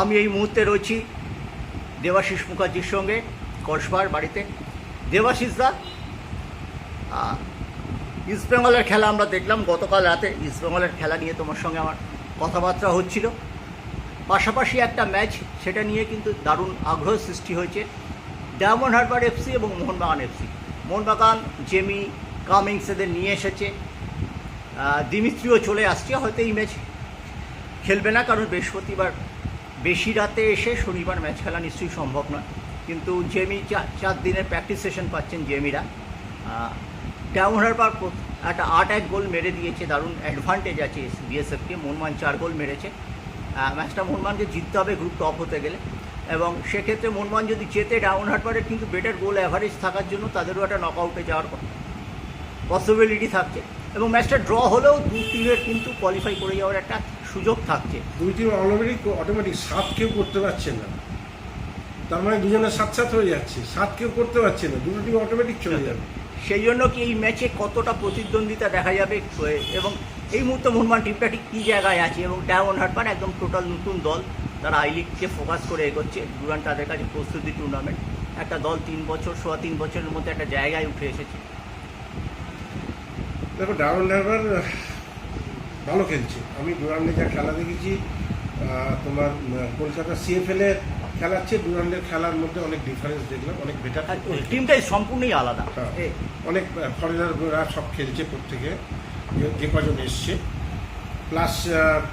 আমি এই মুহূর্তে রয়েছি দেবাশিস মুখার্জির সঙ্গে, কসবার বাড়িতে। দেবাশিস দা ইস্টবেঙ্গলের খেলা আমরা দেখলাম গতকাল রাতে। ইস্টবেঙ্গলের খেলা নিয়ে তোমার সঙ্গে আমার কথাবার্তা হচ্ছিল। পাশাপাশি একটা ম্যাচ, সেটা নিয়ে কিন্তু দারুণ আগ্রহ সৃষ্টি হয়েছে। ডায়মন্ড হারবার এফসি এবং Mohun Bagan FC. Mohun Bagan, Jamie, Cummings এদের নিয়ে এসেছে। দিমিত্রিও চলে আসছে, হয়তো এই ম্যাচ খেলবে না, কারণ বৃহস্পতিবার বেশি রাতে এসে শনিবার ম্যাচ খেলা নিশ্চয়ই সম্ভব নয়। কিন্তু জেমি চার দিনের প্র্যাকটিস সেশন পাচ্ছেন জেমিরা। ডাউন হারবার একটা আট এক গোল মেরে দিয়েছে, দারুণ অ্যাডভান্টেজ আছে বিএসএফকে মনমান চার গোল মেরেছে। ম্যাচটা মনমানকে জিততে হবে গ্রুপ টপ হতে গেলে। এবং সেক্ষেত্রে মনমান যদি জেতে ডাউন হারবারের কিন্তু বেটার গোল অ্যাভারেজ থাকার জন্য তাদেরও একটা নকআউটে যাওয়ার পসিবিলিটি থাকছে। এবং ম্যাচটা ড্র হলেও দু টিমের কিন্তু কোয়ালিফাই করে যাওয়ার একটা থাকছে দুই টিম অলরেডি অটোমেটিক সাত কেউ করতে পারছে না। তার মানে দুজনে সাত সাত হয়ে যাচ্ছে। সাত কেউ করতে পারছে না। দুটো টিম অটোমেটিক চলে যাবে। সেই জন্য কি এই ম্যাচে কতটা প্রতিদ্বন্দ্বিতা দেখা যাবে এবং এই মুহূর্তে মোহনবাগান টিমটা ঠিক কী জায়গায় আছে? এবং ডায়মন্ড হারবার একদম টোটাল নতুন দল। তারা আই লিগকে ফোকাস করে এগোচ্ছে। দুরান তাদের কাছে প্রস্তুতি টুর্নামেন্ট একটা দল তিন বছর সোয়া তিন বছরের মধ্যে একটা জায়গায় উঠে এসেছে। দেখো ডাউন হারবার ভালো খেলছে। আমি ডুরান্ডে যা খেলা দেখেছি তোমার কলকাতা সিএফএল এর খেলার চেয়ে ডুরান্ডের খেলার মধ্যে অনেক ডিফারেন্স দেখলাম অনেক বেটার টিমটাই সম্পূর্ণই আলাদা। এ- অনেক ফরেনাররা সব খেলছে প্রত্যেকে যে- কজন এসছে। প্লাস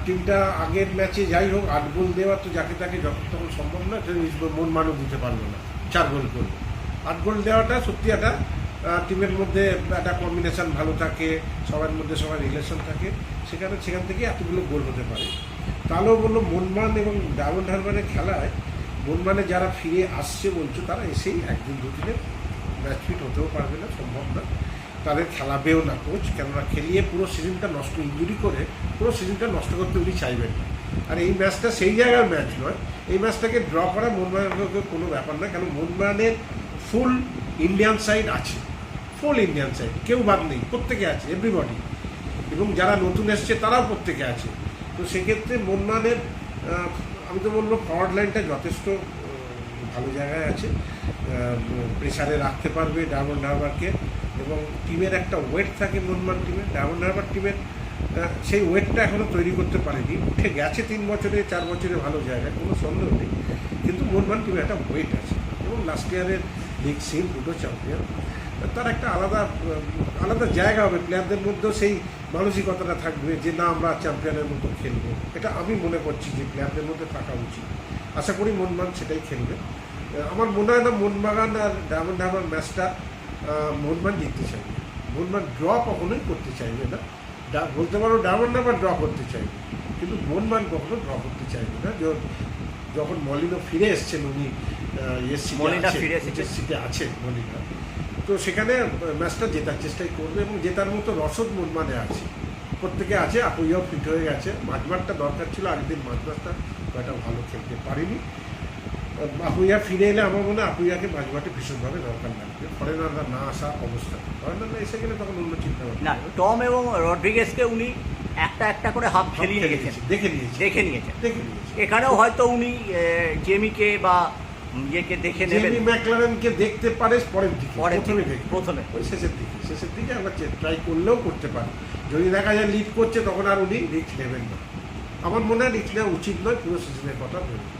টিমটা আগের ম্যাচে যাই হোক আট গোল দেওয়া তো যাকে তাকে যখন তখন সম্ভব না সেটা মন মানও দিতে পারল না চার গোল করে আট গোল দেওয়াটা সত্যি একটা টিমের মধ্যে একটা কম্বিনেশন ভালো থাকে, সবার মধ্যে সবার রিলেশন থাকে, সেখানে সেখান থেকে এতগুলো গোল হতে পারে। তাহলেও বলল মনমান এবং ডায়মন্ড হারবারের খেলায় মনমানে যারা ফিরে আসছে বলছো, তারা এসেই একদিন দুদিনে ম্যাচ ফিট হতেও পারবে না, সম্ভব না। তাদের খেলাবেও না কোচ কেননা খেলিয়ে পুরো সিজনটা নষ্ট ইঞ্জুরি করে পুরো সিজনটা নষ্ট করতে উনি চাইবেন না। আর এই ম্যাচটা সেই জায়গার ম্যাচ নয়, এই ম্যাচটাকে ড্র করা মনমানের কোনো ব্যাপার না কেন মনমানের ফুল ইন্ডিয়ান সাইড আছে। ফুল ইন্ডিয়ান সাইড কেউ বাদ নেই, প্রত্যেকে আছে এভরিবডি এবং যারা নতুন এসছে, তারাও প্রত্যেকে আছে। তো সেক্ষেত্রে মনমানের আমি তো বলব ফরওয়ার্ড লাইনটা যথেষ্ট ভালো জায়গায় আছে। প্রেসারে রাখতে পারবে ডায়মন্ড হারবারকে এবং টিমের একটা ওয়েট থাকে মনমান টিমের ডায়মন্ড হারবার টিমের সেই ওয়েটটা এখনও তৈরি করতে পারেনি। উঠে গেছে তিন বছরে, চার বছরে ভালো জায়গায়, কোনো সন্দেহ নেই। কিন্তু মনমান টিমের একটা ওয়েট আছে। এবং লাস্ট ইয়ারের লিগ সিল দুটো চ্যাম্পিয়ন তার একটা আলাদা আলাদা জায়গা হবে। প্লেয়ারদের মধ্যেও সেই মানসিকতাটা থাকবে যে না আমরা চ্যাম্পিয়নের মতো খেলব। এটা আমি মনে করছি যে প্লেয়ারদের মধ্যে থাকা উচিত। আশা করি মনমান সেটাই খেলবে। আমার মনে হয় না মোহনবাগান আর ডায়মন্ড হারবার ম্যাচটা মোহনবাগান জিততে চাইবে। মোহনবাগান ড্র কখনোই করতে চাইবে না। বলতে পারো ডায়মন্ড হারবার ড্র করতে চাইবে। কিন্তু মোহনবাগান কখনো ড্র করতে চাইবে না। যখন মলিনো ফিরে এসছেন উনি এসসি মলিনা ফিরে এসেছে। সিটে আছে মলিনা। তো সেখানে ম্যাচটা জেতার চেষ্টাই করবে এবং জেতার মতো রসদ মনমানে আছে। প্রত্যেকে আছে আপুইয়াও ফিট হয়ে গেছে। মাঝমাঠটা দরকার ছিল আগের দিন মাঝমাঠটা কয়টা ভালো খেলতে পারিনি। আপুইয়া ফিরে এলে আমার মনে হয় আপুইয়াকে মাঝমাঠে ভীষণভাবে দরকার লাগবে। ফরেনাররা না আসা অবস্থা। ফরেনাররা এসে গেলে তখন অন্য চিন্তা। না টম এবং রড্রিগেসকে উনি একটা একটা করে হাফ খেলিয়ে খেলে রেখেছেন নিয়েছে, দেখে নিয়েছে দেখে নিয়েছেন। দেখে নিয়েছে এখানেও হয়তো উনি জেমিকে বা ইয়েকে দেখে নেবেন। জেমি ম্যাকলারেনকে দেখতে পারে পরের দিকে প্রথমে দিকে, প্রথমে। ওই শেষের দিকে। শেষের দিকে আমরা ট্রাই করলেও করতে পারে। যদি দেখা যায় লিড করছে তখন আর উনি রিস্ক নেবেন না। আমার মনে হয় রিস্ক নেওয়া উচিত নয় পুরো সিজনের কথা ভেবে